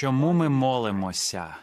Чому ми молимося?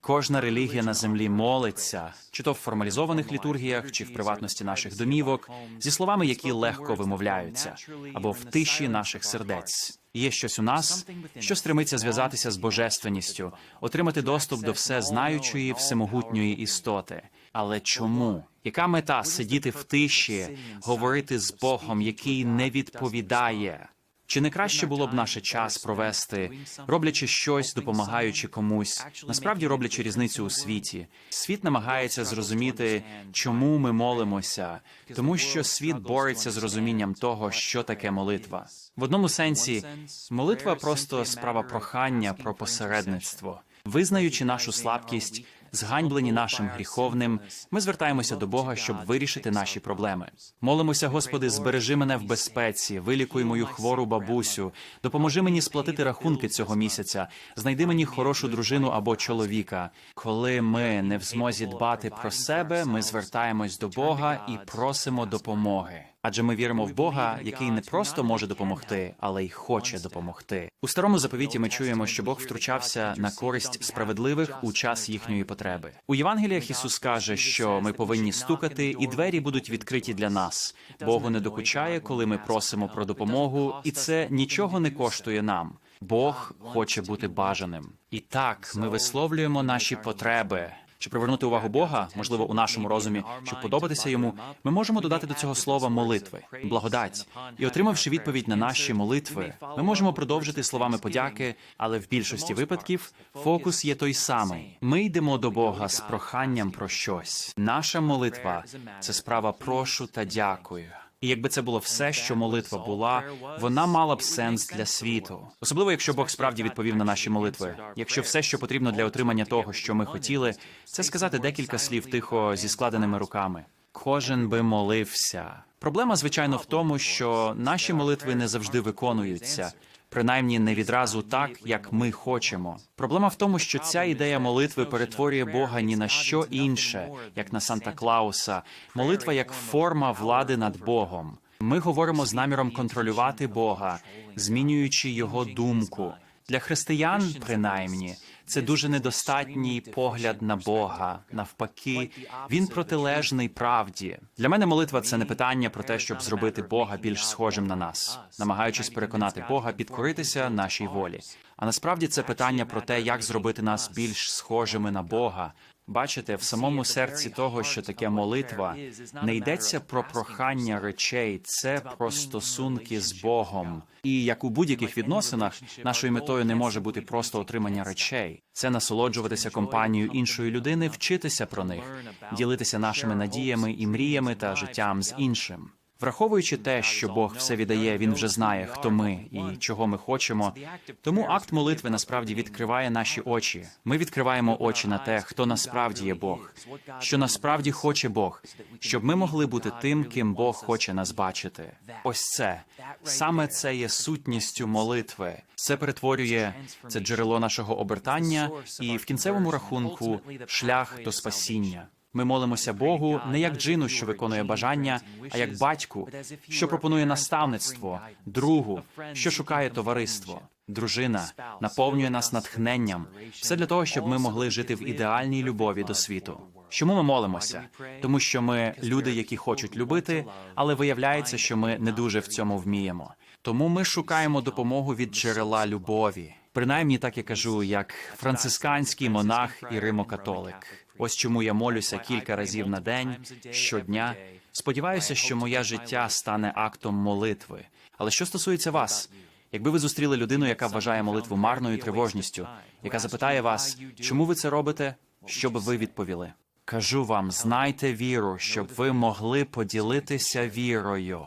Кожна релігія на землі молиться, чи то в формалізованих літургіях, чи в приватності наших домівок, зі словами, які легко вимовляються, або в тиші наших сердець. Є щось у нас, що стремиться зв'язатися з божественністю, отримати доступ до всезнаючої, всемогутньої істоти. Але чому? Яка мета сидіти в тиші, говорити з Богом, який не відповідає? Чи не краще було б наше час провести, роблячи щось, допомагаючи комусь, насправді роблячи різницю у світі? Світ намагається зрозуміти, чому ми молимося, тому що світ бореться з розумінням того, що таке молитва. В одному сенсі, молитва просто справа прохання про посередництво. Визнаючи нашу слабкість, зганьблені нашим гріховним, ми звертаємося до Бога, щоб вирішити наші проблеми. Молимося, Господи, збережи мене в безпеці, вилікуй мою хвору бабусю, допоможи мені сплатити рахунки цього місяця, знайди мені хорошу дружину або чоловіка. Коли ми не в змозі дбати про себе, ми звертаємось до Бога і просимо допомоги. Адже ми віримо в Бога, який не просто може допомогти, але й хоче допомогти. У старому заповіті ми чуємо, що Бог втручався на користь справедливих у час їхньої потреби. У Євангеліях Ісус каже, що ми повинні стукати, і двері будуть відкриті для нас. Богу не докучає, коли ми просимо про допомогу, і це нічого не коштує нам. Бог хоче бути бажаним. І так ми висловлюємо наші потреби. Щоб привернути увагу Бога, можливо, у нашому розумі, щоб подобатися йому, ми можемо додати до цього слова молитви, благодать. І отримавши відповідь на наші молитви, ми можемо продовжити словами подяки, але в більшості випадків фокус є той самий. Ми йдемо до Бога з проханням про щось. Наша молитва це справа прошу та дякую. І якби це було все, що молитва була, вона мала б сенс для світу, особливо якщо Бог справді відповів на наші молитви. Якщо все, що потрібно для отримання того, що ми хотіли, це сказати декілька слів тихо зі складеними руками. Кожен би молився. Проблема, звичайно, в тому, що наші молитви не завжди виконуються. Принаймні не відразу так, як ми хочемо. Проблема в тому, що ця ідея молитви перетворює Бога ні на що інше, як на Санта Клауса, молитва як форма влади над Богом. Ми говоримо з наміром контролювати Бога, змінюючи його думку. Для християн, принаймні, це дуже недостатній погляд на Бога. Навпаки, він протилежний правді. Для мене молитва це не питання про те, щоб зробити Бога більш схожим на нас, намагаючись переконати Бога підкоритися нашій волі. А насправді це питання про те, як зробити нас більш схожими на Бога. Бачите, в самому серці того, що таке молитва, не йдеться про прохання речей, це про стосунки з Богом. І як у будь-яких відносинах, нашою метою не може бути просто отримання речей. Це насолоджуватися компанією іншої людини, вчитися про них, ділитися нашими надіями і мріями та життям з іншим. Враховуючи те, що Бог все віддає, він вже знає, хто ми і чого ми хочемо. Тому акт молитви насправді відкриває наші очі. Ми відкриваємо очі на те, хто насправді є Бог, що насправді хоче Бог, щоб ми могли бути тим, ким Бог хоче нас бачити. Ось це саме це є сутністю молитви. Це перетворює це джерело нашого обертання, і в кінцевому рахунку шлях до спасіння. Ми молимося Богу не як джину, що виконує бажання, а як батьку, що пропонує наставництво, другу, що шукає товариство. Дружина наповнює нас натхненням. Все для того, щоб ми могли жити в ідеальній любові до світу. Чому ми молимося? Тому що ми люди, які хочуть любити, але виявляється, що ми не дуже в цьому вміємо. Тому ми шукаємо допомогу від джерела любові. Принаймні, так я кажу, як францисканський монах і римокатолик. Ось чому я молюся кілька разів на день щодня. Сподіваюся, що моє життя стане актом молитви. Але що стосується вас, якби ви зустріли людину, яка вважає молитву марною тривожністю, яка запитає вас, чому ви це робите, що би ви відповіли? Кажу вам, знайте віру, щоб ви могли поділитися вірою.